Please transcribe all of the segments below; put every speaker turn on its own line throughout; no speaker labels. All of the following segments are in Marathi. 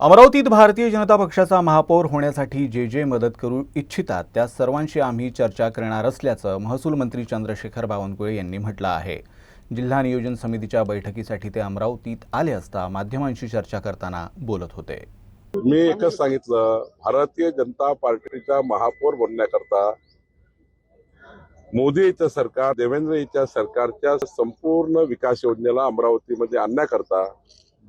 अमरावतीत भारतीय जनता पक्षाचा महापौर होण्यासाठी जे जे मदत करू इच्छितात त्या सर्वांशी आम्ही चर्चा करणार असल्याचं महसूल मंत्री चंद्रशेखर बावनकुळे यांनी म्हटलं आहे. जिल्हा नियोजन समितीच्या बैठकीसाठी ते अमरावतीत आले असता माध्यमांशी चर्चा करताना बोलत होते.
मी एकच सांगितलं भारतीय जनता पार्टीचा महापौर बनण्याकरता मोदी सरकार देवेंद्र याच्या सरकारच्या संपूर्ण विकास योजनेला अमरावतीमध्ये आणण्याकरता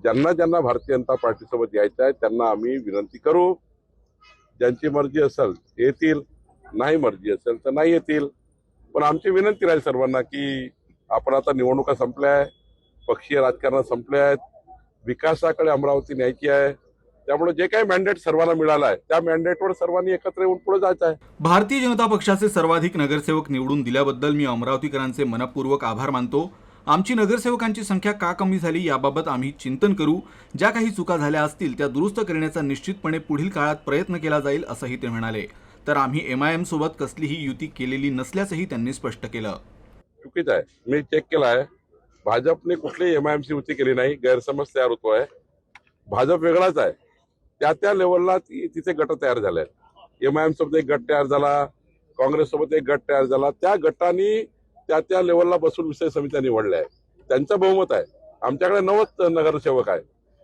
ज्यांना ज्यांना भारतीय जनता पार्टीसोबत यायचं आहे त्यांना आम्ही विनंती करू. ज्यांची मर्जी असेल येतील. नाही मर्जी असेल तर नाही येतील. पण आमची विनंती राहील सर्वांना की आपण आता निवडणुका संपल्या आहे पक्षीय राजकारण संपले आहेत विकासाकडे अमरावती न्यायची आहे. त्यामुळे जे काही मॅन्डेट सर्वांना मिळालं आहे त्या मॅन्डेटवर सर्वांनी एकत्र येऊन पुढे जायचं आहे.
भारतीय जनता पक्षाचे सर्वाधिक नगरसेवक निवडून दिल्याबद्दल मी अमरावतीकरांचे मनपूर्वक आभार मानतो. आमची नगरसेवकांची संख्या का कमी झाली याबाबत आम्ही चिंतन करू. ज्या काही चुका झाल्या असतील त्या दुरुस्त करण्याचा निश्चितपणे पुढील काळात प्रयत्न केला जाईल असंही ते म्हणाले. तर आम्ही एम आय एम सोबत कसलीही युती केलेली नसल्याचंही त्यांनी स्पष्ट केलं.
चुकीचं आहे. मी चेक केला आहे. भाजपने कुठलेही एम आय एम सी युती केली नाही. गैरसमज तयार होतो आहे. भाजप वेगळाच आहे. त्या त्या लेवलला तिथे तिचे गट तयार झाले आहेत. एम सोबत एक गट तयार झाला. काँग्रेस सोबत एक गट तयार झाला. त्या गटांनी त्या त्या लेवलला बसून विषय समित्या निवडल्या आहे त्यांचं बहुमत आहे. आमच्याकडे नव्वद नगरसेवक आहे.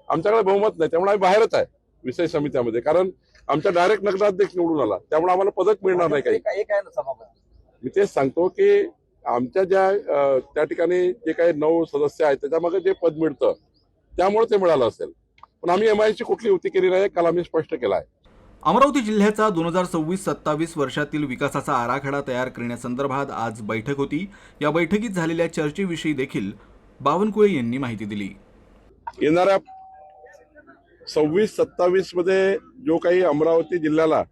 आमच्याकडे बहुमत नाही त्यामुळे आम्ही बाहेरच आहे विषय समित्यामध्ये. कारण आमच्या डायरेक्ट नगराध्यक्ष निवडून आला त्यामुळे आम्हाला पदक मिळणार नाही काही. मी तेच सांगतो की आमच्या ज्या त्या ठिकाणी जे काही नऊ सदस्य आहेत त्याच्यामागे जे पद मिळतं त्यामुळे ते मिळालं असेल. पण आम्ही एम ची कुठली युती केली नाही काल आम्ही स्पष्ट केला आहे.
अमरावती जिल्ह्याचा दोन हजार सव्वीस सत्तावीस वर्षातील विकासाचा आराखडा तयार करण्यासंदर्भात आज बैठक होती. या बैठकीत झालेल्या चर्चेविषयी देखील बावनकुळे यांनी माहिती दिली.
येणाऱ्या सव्वीस सत्तावीसमध्ये जो काही अमरावती जिल्ह्याला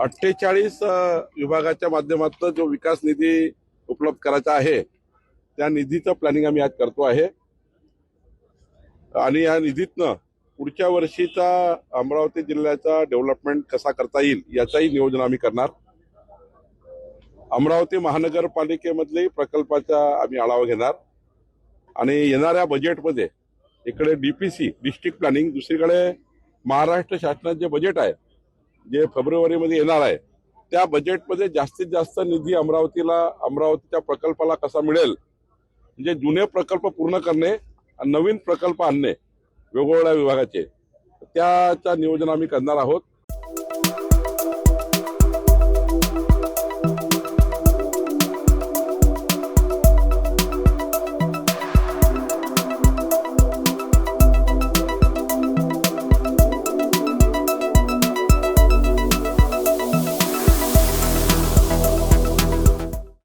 अठ्ठेचाळीस विभागाच्या माध्यमातून जो विकास निधी उपलब्ध करायचा आहे त्या निधीचं प्लॅनिंग आम्ही आज करतो आहे. आणि या निधीतनं पुढच्या वर्षीचा अमरावती जिल्ह्याचा डेव्हलपमेंट कसा करता येईल याचाही नियोजन आम्ही करणार. अमरावती महानगरपालिकेमधले प्रकल्पाचा आम्ही आढावा घेणार. आणि येणाऱ्या बजेटमध्ये इकडे डीपीसी डिस्ट्रिक्ट प्लॅनिंग दुसरीकडे महाराष्ट्र शासनाचे जे बजेट आहे जे फेब्रुवारीमध्ये येणार आहे त्या बजेटमध्ये जास्तीत जास्त निधी अमरावतीला अमरावतीच्या प्रकल्पाला कसा मिळेल? म्हणजे जुने प्रकल्प पूर्ण करणे आणि नवीन प्रकल्प आणणे वेगवेगळ्या विभागाचे. त्याचा नियोजन आम्ही करणार आहोत.